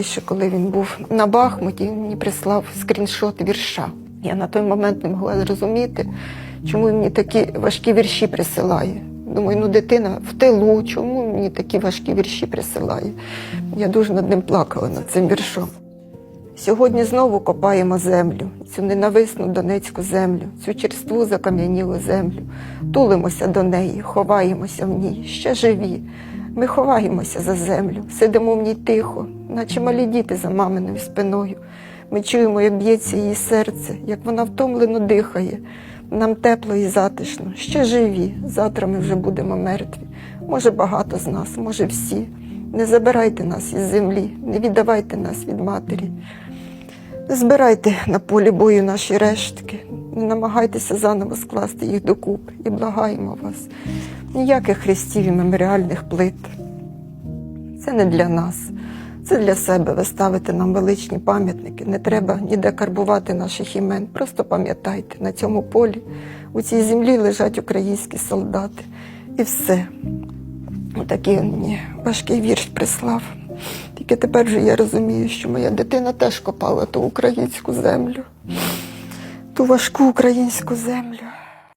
Ще коли він був на Бахмуті, він мені прислав скріншот вірша. Я на той момент не могла зрозуміти, чому він мені такі важкі вірші присилає. Думаю, ну дитина в тилу, чому мені такі важкі вірші присилає? Я дуже над ним плакала над цим віршом. Сьогодні знову копаємо землю, цю ненависну донецьку землю, цю черству закам'янілу землю. Тулимося до неї, ховаємося в ній, ще живі. Ми ховаємося за землю, сидимо в ній тихо, наче малі діти за маминою спиною. Ми чуємо, як б'ється її серце, як вона втомлено дихає. Нам тепло і затишно, ще живі. Завтра ми вже будемо мертві. Може, багато з нас, може всі. Не забирайте нас із землі, не віддавайте нас від матері. Не збирайте на полі бою наші рештки, не намагайтеся заново скласти їх докупи і благаємо вас. Ніяких хрестів і меморіальних плит. Це не для нас, це для себе. Ви ставите нам величні пам'ятники. Не треба ніде карбувати наших імен. Просто пам'ятайте, на цьому полі, у цій землі лежать українські солдати. І все. Отакий мені важкий вірш прислав. Тільки тепер вже я розумію, що моя дитина теж копала ту українську землю, ту важку українську землю.